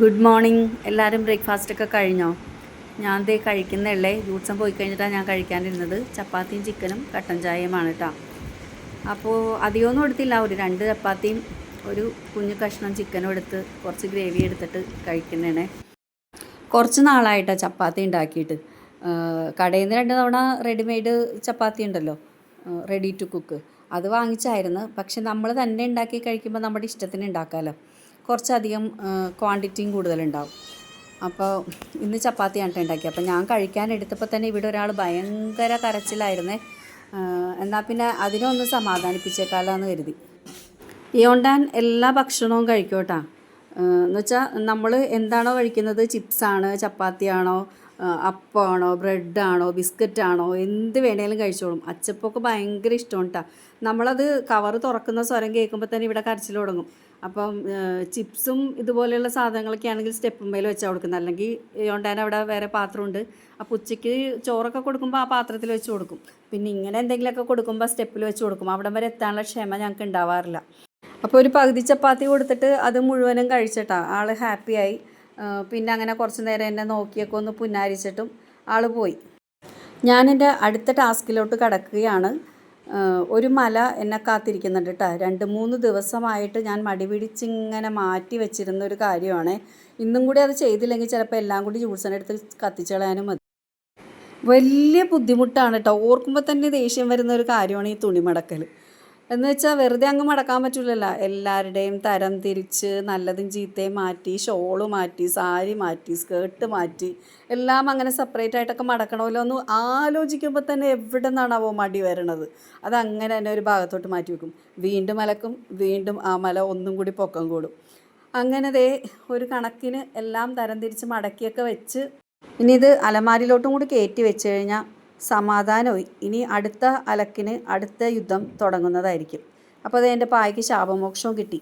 Good morning. എല്ലാവരും ബ്രേക്ക്ഫാസ്റ്റൊക്കെ കഴിഞ്ഞോ? ഞാൻ ദേ കഴിക്കുന്നുള്ളേ ജൂട്സം പോയി കഴിഞ്ഞിട്ടാണ് ഞാൻ കഴിക്കാനിരുന്നത്. ചപ്പാത്തിയും ചിക്കനും കട്ടൻ ചായയുമാണ് കേട്ടോ അപ്പോൾ അധികമൊന്നും എടുത്തില്ല. ഒരു രണ്ട് ചപ്പാത്തിയും ഒരു കുഞ്ഞു കഷ്ണം ചിക്കനും എടുത്ത് കുറച്ച് ഗ്രേവി എടുത്തിട്ട് കഴിക്കുന്നതാണ് കുറച്ച് നാളായിട്ടാണ് ചപ്പാത്തി ഉണ്ടാക്കിയിട്ട്. കടയിൽ നിന്ന് രണ്ട് തവണ റെഡിമെയ്ഡ് ചപ്പാത്തി ഉണ്ടല്ലോ റെഡി ടു കുക്ക്. അത് വാങ്ങിച്ചായിരുന്നു. പക്ഷെ നമ്മൾ തന്നെ ഉണ്ടാക്കി കഴിക്കുമ്പോൾ നമ്മുടെ ഇഷ്ടത്തിന് ഉണ്ടാക്കാമല്ലോ കുറച്ചധികം ക്വാണ്ടിറ്റിയും കൂടുതലുണ്ടാവും. അപ്പോൾ ഇന്ന് ചപ്പാത്തിയാണ് ട്ടോ ഉണ്ടാക്കി അപ്പോൾ ഞാൻ കഴിക്കാൻ എടുത്തപ്പോൾ തന്നെ ഇവിടെ ഒരാൾ ഭയങ്കര കരച്ചിലായിരുന്നേ. എന്നാൽ പിന്നെ അതിനൊന്ന് സമാധാനിപ്പിച്ചേക്കാലാന്ന് കരുതി. ഇയോണ്ടാൻ എല്ലാ ഭക്ഷണവും കഴിക്കും എന്നുവെച്ചാൽ എന്ന് വെച്ചാൽ നമ്മൾ എന്താണോ കഴിക്കുന്നത് ചിപ്സാണ് ചപ്പാത്തിയാണോ അപ്പമാണോ ബ്രെഡാണോ ബിസ്ക്കറ്റാണോ എന്ത് വേണേലും കഴിച്ചോളും. അച്ചപ്പൊക്കെ ഭയങ്കര ഇഷ്ടമാണ് കേട്ടോ നമ്മളത് കവർ തുറക്കുന്ന സ്വരം കേൾക്കുമ്പോൾ തന്നെ ഇവിടെ കരച്ചിൽ തുടങ്ങും. അപ്പം ചിപ്സും ഇതുപോലെയുള്ള സാധനങ്ങളൊക്കെ ആണെങ്കിൽ സ്റ്റെപ്പുമ്മേൽ വെച്ചാൽ കൊടുക്കുന്നത്. അല്ലെങ്കിൽ യോണ്ടാൻ അവിടെ വേറെ പാത്രമുണ്ട് അപ്പോൾ ഉച്ചയ്ക്ക് ചോറൊക്കെ കൊടുക്കുമ്പോൾ ആ പാത്രത്തിൽ വെച്ച് കൊടുക്കും. പിന്നെ ഇങ്ങനെ എന്തെങ്കിലുമൊക്കെ കൊടുക്കുമ്പോൾ സ്റ്റെപ്പിൽ വെച്ച് കൊടുക്കും. അവിടം വരെ എത്താനുള്ള ക്ഷമ ഞങ്ങൾക്ക് ഉണ്ടാവാറില്ല. അപ്പോൾ ഒരു പകുതി ചപ്പാത്തി കൊടുത്തിട്ട് അത് മുഴുവനും കഴിച്ചിട്ടാണ് ആൾ ഹാപ്പിയായി പിന്നെ അങ്ങനെ കുറച്ച് നേരം എന്നെ നോക്കിയൊക്കെ ഒന്ന് പുന്നാരിച്ചിട്ടും ആൾ പോയി. ഞാൻ അടുത്ത ടാസ്കിലോട്ട് കടക്കുകയാണ്. ഒരു മല എന്നെ കാത്തിരിക്കുന്നുണ്ട് കേട്ടോ രണ്ട് മൂന്ന് ദിവസമായിട്ട് ഞാൻ മടി പിടിച്ചിങ്ങനെ മാറ്റി വെച്ചിരുന്ന ഒരു കാര്യമാണ്. ഇന്നും കൂടി അത് ചെയ്തില്ലെങ്കിൽ ചിലപ്പോൾ എല്ലാം കൂടി ജ്യൂസനെടുത്ത് കത്തിച്ച് കളയാനും മതി. വലിയ ബുദ്ധിമുട്ടാണ് കേട്ടോ ഓർക്കുമ്പോൾ തന്നെ ദേഷ്യം വരുന്ന ഒരു കാര്യമാണ് ഈ തുണി മടക്കൽ എന്ന് വെച്ചാൽ വെറുതെ അങ്ങ് മടക്കാൻ പറ്റില്ലല്ലോ എല്ലാവരുടെയും തരം തിരിച്ച് നല്ലതും ചീത്തയും മാറ്റി ഷോൾ മാറ്റി സാരി മാറ്റി സ്കേർട്ട് മാറ്റി എല്ലാം അങ്ങനെ സെപ്പറേറ്റ് ആയിട്ടൊക്കെ മടക്കണമല്ലോ എന്ന് ആലോചിക്കുമ്പോൾ തന്നെ എവിടെ നിന്നാണാവോ മടി വരണത്. അത് അങ്ങനെ തന്നെ ഒരു ഭാഗത്തോട്ട് മാറ്റി വെക്കും. വീണ്ടും അലക്കും വീണ്ടും ആ മല ഒന്നും കൂടി പൊക്കം കൂടും. അങ്ങനെ ദേ ഒരു കണക്കിന് എല്ലാം തരം തിരിച്ച് മടക്കിയൊക്കെ വെച്ച് ഇനി ഇത് അലമാരിലോട്ടും കൂടി കയറ്റി വെച്ച് കഴിഞ്ഞാൽ സമാധാനമായി ഇനി അടുത്ത അലക്കിന് അടുത്ത യുദ്ധം തുടങ്ങുന്നതായിരിക്കും. അപ്പോൾ അത് എന്റെ പായയ്ക്ക് ശാപമോക്ഷവും കിട്ടി.